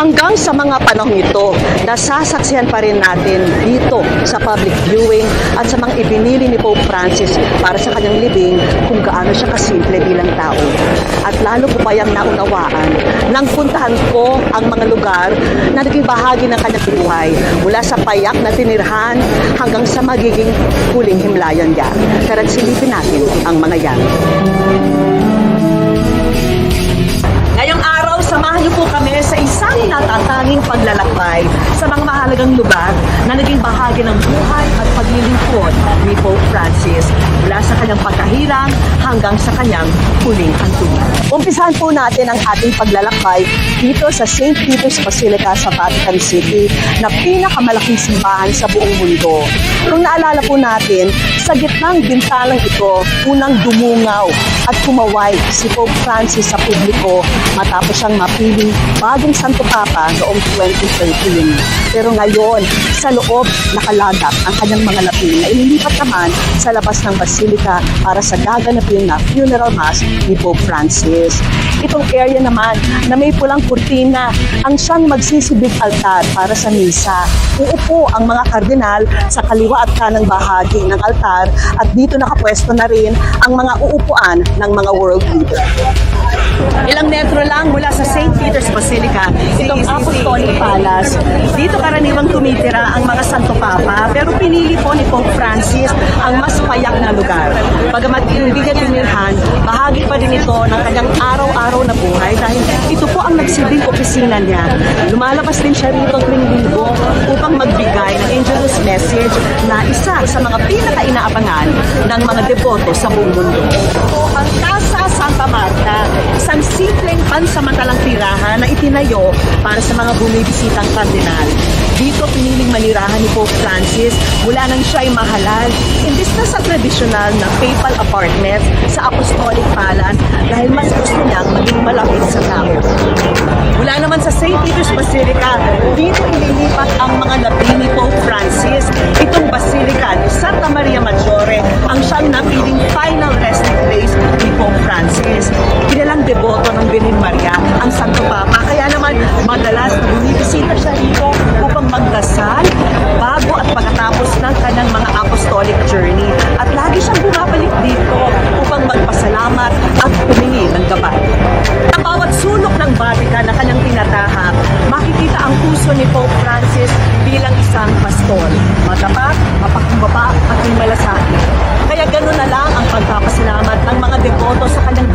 Hanggang sa mga panahong ito, nasasaksihan pa rin natin dito sa public viewing at sa mga ibinili ni Pope Francis para sa kanyang libing kung gaano siya kasimple bilang tao. At lalo ko pa yung naunawaan nang puntahan ko ang mga lugar na naging bahagi ng kanyang buhay mula sa payak na tinirhan hanggang sa magiging huling himlayan niya. Tara't silipin natin ang mga yan. Paglalakbay sa mga mahalagang lugar na naging bahagi ng buhay at paglilingkod ni Pope Francis mula sa kanyang pagkahirang hanggang sa kanyang huling hantungan. Umpisahan po natin ang ating paglalakbay dito sa St. Peter's Basilica sa Vatican City na pinakamalaking simbahan sa buong mundo. Kung naalala po natin, sa gitnang bintalang ito, unang dumungaw at kumaway si Pope Francis sa publiko matapos siyang mapiling bagong Santo Papa noong 2013. Pero ngayon, sa loob, nakalagap ang kanyang mga lapi na inilipat naman sa labas ng Basilica para sa gaganapin na funeral mass ni Pope Francis. Itong area naman na may pulang kurtina ang siyang magsisibig altar para sa misa. Uupo ang mga kardinal sa kaliwa at kanang bahagi ng altar at dito nakapwesto na rin ang mga uupuan ng mga world leader. Ilang metro lang mula sa St. Peter's Basilica, itong Apostolic Palace. Dito karaniwang tumitira ang mga Santo Papa, pero pinili po ni Pope Francis ang mas payak na lugar. Bagamat hindi niya tinirhan, bahagi pa din ito ng kanyang araw-araw na buhay dahil ito po ang nagsilbing opisina niya. Lumalabas din siya rito tuwing linggo upang magbigay ng angelus message na isa sa mga pinaka-inaabangan ng mga deboto sa buong mundo. Itinayo para sa mga bumibisitang kardinal. Dito piniling manirahan ni Pope Francis mula nang siya ay mahalal, imbis na sa tradisyonal na papal apartment sa Apostolic Palace dahil mas gusto niyang madalas na bumibisita siya rito upang magdasal bago at pagkatapos ng kanyang mga apostolic journey. At lagi siyang bumabalik dito upang magpasalamat at humingi ng gabay. Sa bawat sulok ng Vatican na kanyang tinatahak, makikita ang puso ni Pope Francis bilang isang pastol. Matapat, mapakumbaba at may malasakit. Kaya gano'n na lang ang pagpapasalamat ng mga deboto sa kanyang